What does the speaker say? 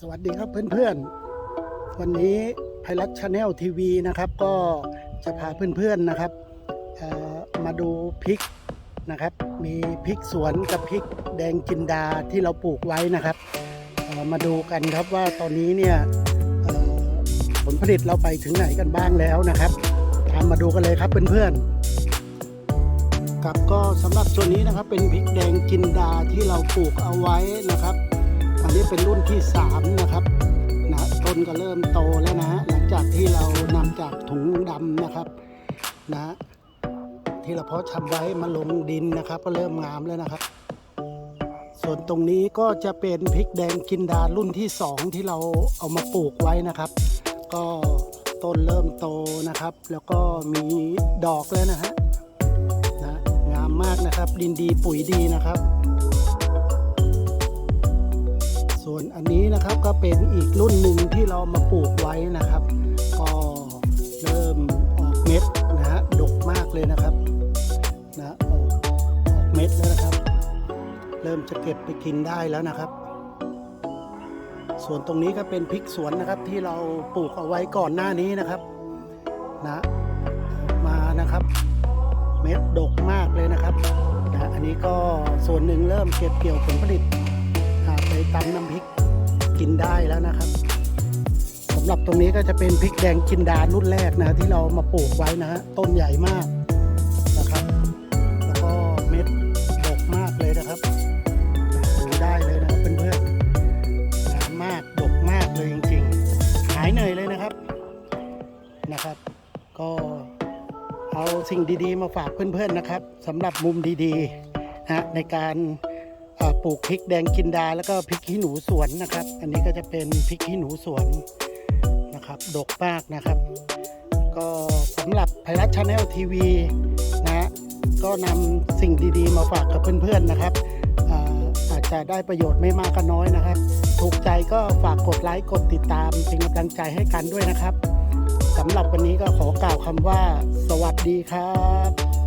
สวัสดีครับเพื่อนๆ วันนี้ไพรัตชาแนลทีวีนะครับ ก็จะพาเพื่อนๆนะครับมาดูพริกนะครับ มีพริกสวนกับพริกแดงจินดาที่เราปลูกไว้นะครับมาดูกันครับว่าตอนนี้เนี่ยผลผลิตเราไปถึงไหนกันบ้างแล้วนะครับตามมาดูกันเลยครับเพื่อนๆครับก็สำหรับส่วนนี้นะครับเป็นพริกแดงจินดาที่เราปลูกเอาไว้นะครับ อันนี้เป็นรุ่นที่ 3 นะครับนะต้นก็เริ่มโตแล้วนะฮะหลังจากที่เรานำจากถุงดำนะครับนะที่เราเพาะชำไว้มาลงดินนะครับ ก็เริ่มงามแล้วนะครับ ส่วนตรงนี้ก็จะเป็นพริกแดงกินดารุ่นที่ 2 ที่เราเอามาปลูกไว้นะครับ ก็ต้นเริ่มโตนะครับ แล้วก็มีดอกแล้วนะฮะนะงามมากนะครับ ดินดีปุ๋ยดีนะครับ วนอันนี้นะครับก็เป็นอีกรุ่นหนึ่งที่เรามาปลูกไว้นะครับ ก็เริ่มออกเม็ดนะฮะดกมากเลยนะครับนะออกออกเม็ดแล้วนะครับ เริ่มจะเก็บไปกินได้แล้วนะครับ ส่วนตรงนี้ก็เป็นพริกสวนนะครับที่เราปลูกเอาไว้ก่อนหน้านี้นะครับนะออมานะครับ เม็ดดกมากเลยนะครับนะอันนี้ก็ส่วนหนึ่งเริ่มเก็บเกี่ยวผลผลิต หาไปตำน้ำพริกกินได้แล้วนะครับสำหรับตรงนี้ก็จะเป็นพริกแดงจินดารุ่นแรกนะที่เรามาปลูกไว้นะฮะต้นใหญ่มากนะครับ แล้วก็เม็ดดกมากเลยนะครับดูได้เลยนะครับเพื่อนๆงามมากดกมากเลยจริงๆหายเหนื่อยเลยนะครับนะครับ ก็เอาสิ่งดีๆ มาฝากเพื่อนๆนะครับสำหรับมุมดีๆนะในการ ปลูกพริกแดงกินดา แล้วก็พริกขี้หนูสวนนะครับ อันนี้ก็จะเป็นพริกขี้หนูสวนนะครับดกมากนะครับ ก็สำหรับไพรัชชาแนลทีวีนะก็นำสิ่งดีๆ มาฝากกับเพื่อนๆนะครับอาจจะได้ประโยชน์ไม่มากก็น้อยนะครับ ถูกใจก็ฝากกดไลค์กดติดตามเป็นกำลังใจให้กันด้วยนะครับสำหรับวันนี้ก็ขอกล่าวคำว่า สวัสดีครับ